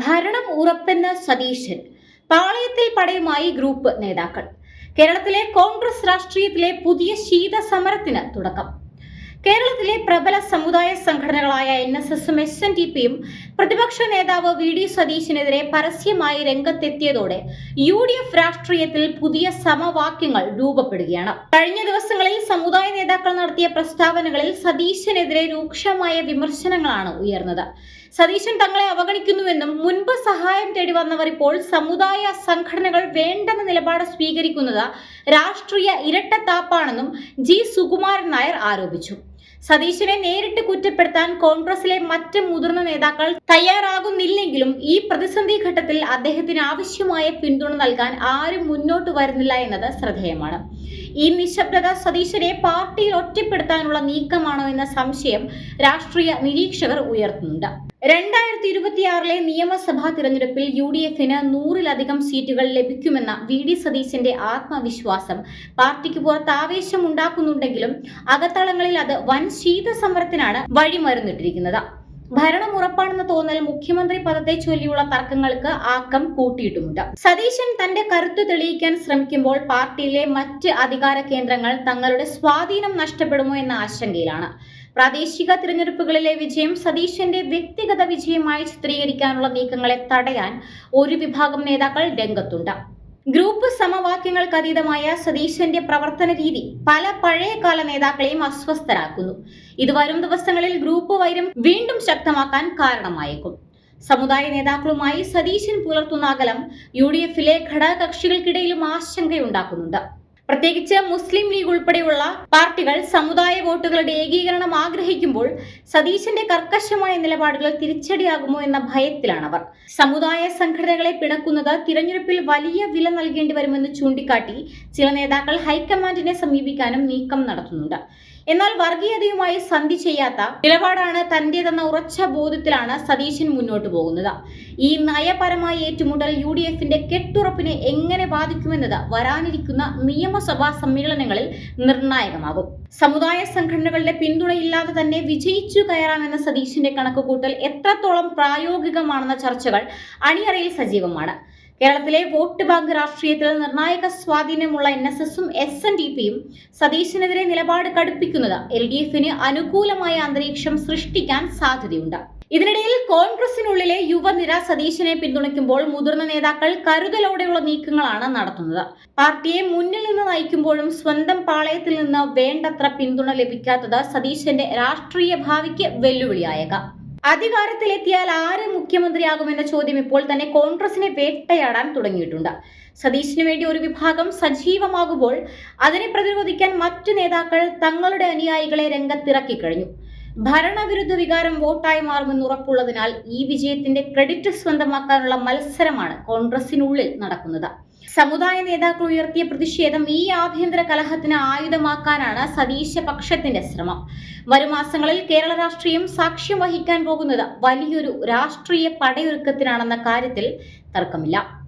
ഭരണം ഉറപ്പെന്ന സതീശൻ പാളയത്തിൽ പടയുമായി ഗ്രൂപ്പ് നേതാക്കൾ കേരളത്തിലെ കോൺഗ്രസ് രാഷ്ട്രീയത്തിലെ പുതിയ ശീത സമരത്തിന് തുടക്കം. കേരളത്തിലെ പ്രബല സമുദായ സംഘടനകളായ എൻ എസ് എസും എസ് എൻ ഡി പിയും പ്രതിപക്ഷ നേതാവ് വി ഡി സതീശിനെതിരെ പരസ്യമായി രംഗത്തെത്തിയതോടെ യു ഡി എഫ് രാഷ്ട്രീയത്തിൽ പുതിയ സമവാക്യങ്ങൾ രൂപപ്പെടുകയാണ്. കഴിഞ്ഞ ദിവസങ്ങളിൽ സമുദായ നേതാക്കൾ നടത്തിയ പ്രസ്താവനകളിൽ സതീശനെതിരെ രൂക്ഷമായ വിമർശനങ്ങളാണ് ഉയർന്നത്. സതീശൻ തങ്ങളെ അവഗണിക്കുന്നുവെന്നും മുൻപ് സഹായം തേടി വന്നവർ ഇപ്പോൾ സമുദായ സംഘടനകൾ വേണ്ടെന്ന നിലപാട് സ്വീകരിക്കുന്നത് രാഷ്ട്രീയ ഇരട്ടത്താപ്പാണെന്നും ജി സുകുമാരൻ നായർ ആരോപിച്ചു. സതീശനെ നേരിട്ട് കുറ്റപ്പെടുത്താൻ കോൺഗ്രസിലെ മറ്റ് മുതിർന്ന നേതാക്കൾ തയ്യാറാകുന്നില്ലെങ്കിലും ഈ പ്രതിസന്ധി ഘട്ടത്തിൽ അദ്ദേഹത്തിന് ആവശ്യമായ പിന്തുണ നൽകാൻ ആരും മുന്നോട്ട് വരുന്നില്ല എന്നത് ശ്രദ്ധേയമാണ്. ഈ നിശബ്ദത സതീശനെ പാർട്ടിയിൽ ഒറ്റപ്പെടുത്താനുള്ള നീക്കമാണോ എന്ന സംശയം രാഷ്ട്രീയ നിരീക്ഷകർ ഉയർത്തുന്നുണ്ട്. രണ്ടായിരത്തി ഇരുപത്തിയാറിലെ നിയമസഭാ തിരഞ്ഞെടുപ്പിൽ യു ഡി എഫിന് നൂറിലധികം സീറ്റുകൾ ലഭിക്കുമെന്ന വി ഡി സതീശന്റെ ആത്മവിശ്വാസം പാർട്ടിക്ക് പുറത്ത് ആവേശമുണ്ടാക്കുന്നുണ്ടെങ്കിലും അകത്തളങ്ങളിൽ അത് വൻ ശീതസമരത്തിനാണ് വഴിമരുന്നിട്ടിരിക്കുന്നത്. ഭരണം ഉറപ്പാണെന്ന തോന്നൽ മുഖ്യമന്ത്രി പദത്തെ ചൊല്ലിയുള്ള തർക്കങ്ങൾക്ക് ആക്കം കൂട്ടിയിട്ടുമുണ്ട്. സതീശൻ തന്റെ കരുത്ത് തെളിയിക്കാൻ ശ്രമിക്കുമ്പോൾ പാർട്ടിയിലെ മറ്റ് അധികാര കേന്ദ്രങ്ങൾ തങ്ങളുടെ സ്വാധീനം നഷ്ടപ്പെടുമോ എന്ന ആശങ്കയിലാണ്. പ്രാദേശിക തിരഞ്ഞെടുപ്പുകളിലെ വിജയം സതീശന്റെ വ്യക്തിഗത വിജയമായി ചിത്രീകരിക്കാനുള്ള നീക്കങ്ങളെ തടയാൻ ഒരു വിഭാഗം നേതാക്കൾ രംഗത്തുണ്ട്. ഗ്രൂപ്പ് സമവാക്യങ്ങൾക്ക് അതീതമായ സതീശന്റെ പ്രവർത്തന രീതി പല പഴയകാല നേതാക്കളെയും അസ്വസ്ഥരാക്കുന്നു. ഇത് വരും ദിവസങ്ങളിൽ ഗ്രൂപ്പ് വൈരം വീണ്ടും ശക്തമാക്കാൻ കാരണമായേക്കും. സമുദായ നേതാക്കളുമായി സതീശൻ പുലർത്തുന്ന അകലം യു ഡി എഫിലെ ഘടകകക്ഷികൾക്കിടയിലും ആശങ്കയുണ്ടാക്കുന്നുണ്ട്. പ്രത്യേകിച്ച് മുസ്ലിം ലീഗ് ഉൾപ്പെടെയുള്ള പാർട്ടികൾ സമുദായ വോട്ടുകളുടെ ഏകീകരണം ആഗ്രഹിക്കുമ്പോൾ സതീശന്റെ കർക്കശമായ നിലപാടുകൾ തിരിച്ചടിയാകുമോ എന്ന ഭയത്തിലാണ് അവർ സമുദായ സംഘടനകളെ പിണക്കുന്നത് തിരഞ്ഞെടുപ്പിൽ വലിയ വില നൽകേണ്ടി വരുമെന്ന് ചൂണ്ടിക്കാട്ടി ചില നേതാക്കൾ ഹൈക്കമാൻഡിനെ സമീപിക്കാനും നീക്കം നടത്തുന്നുണ്ട്. എന്നാൽ വർഗീയതയുമായി സന്ധി ചെയ്യാത്ത നിലപാടാണ് തന്റേതെന്ന ഉറച്ച ബോധ്യത്തിലാണ് സതീശൻ മുന്നോട്ട് പോകുന്നത്. ഈ നയപരമായ ഏറ്റുമുട്ടൽ യു ഡി എഫിന്റെ കെട്ടുറപ്പിനെ എങ്ങനെ ബാധിക്കുമെന്നത് വരാനിരിക്കുന്ന നിയമസഭാ സമ്മേളനങ്ങളിൽ നിർണായകമാകും. സമുദായ സംഘടനകളുടെ പിന്തുണയില്ലാതെ തന്നെ വിജയിച്ചു കയറാമെന്ന സതീശന്റെ കണക്കുകൂട്ടൽ എത്രത്തോളം പ്രായോഗികമാണെന്ന ചർച്ചകൾ അണിയറയിൽ സജീവമാണ്. കേരളത്തിലെ വോട്ട് ബാങ്ക് രാഷ്ട്രീയത്തിൽ നിർണായക സ്വാധീനമുള്ള എൻ എസ് എസും എസ് എൻ ഡി പിയും സതീശനെതിരെ നിലപാട് കടുപ്പിക്കുന്നത് എൽ ഡി എഫിന് അനുകൂലമായ അന്തരീക്ഷം സൃഷ്ടിക്കാൻ സാധ്യതയുണ്ട്. ഇതിനിടയിൽ കോൺഗ്രസിനുള്ളിലെ യുവനിര സതീശനെ പിന്തുണയ്ക്കുമ്പോൾ മുതിർന്ന നേതാക്കൾ കരുതലോടെയുള്ള നീക്കങ്ങളാണ് നടത്തുന്നത്. പാർട്ടിയെ മുന്നിൽ നിന്ന് നയിക്കുമ്പോഴും സ്വന്തം പാളയത്തിൽ നിന്ന് വേണ്ടത്ര പിന്തുണ ലഭിക്കാത്തത് സതീശന്റെ രാഷ്ട്രീയ ഭാവിക്ക് വെല്ലുവിളിയായേക്കാം. അധികാരത്തിലെത്തിയാൽ ആര് മുഖ്യമന്ത്രിയാകുമെന്ന ചോദ്യം ഇപ്പോൾ തന്നെ കോൺഗ്രസിനെ വേട്ടയാടാൻ തുടങ്ങിയിട്ടുണ്ട്. സതീശിനു വേണ്ടി ഒരു വിഭാഗം സജീവമാകുമ്പോൾ അതിനെ പ്രതിരോധിക്കാൻ മറ്റു നേതാക്കൾ തങ്ങളുടെ അനുയായികളെ രംഗത്തിറക്കി കഴിഞ്ഞു. ഭരണവിരുദ്ധ വികാരം വോട്ടായി മാറുമെന്ന് ഉറപ്പുള്ളതിനാൽ ഈ വിജയത്തിന്റെ ക്രെഡിറ്റ് സ്വന്തമാക്കാനുള്ള മത്സരമാണ് കോൺഗ്രസിനുള്ളിൽ നടക്കുന്നത്. സമുദായ നേതാക്കൾ ഉയർത്തിയ പ്രതിഷേധം ഈ ആഭ്യന്തര കലഹത്തിന് ആയുധമാക്കാനാണ് സതീശ പക്ഷത്തിന്റെ ശ്രമം. വരും മാസങ്ങളിൽ കേരള രാഷ്ട്രീയം സാക്ഷ്യം വഹിക്കാൻ പോകുന്നത് വലിയൊരു രാഷ്ട്രീയ പടയൊരുക്കത്തിനാണെന്ന കാര്യത്തിൽ തർക്കമില്ല.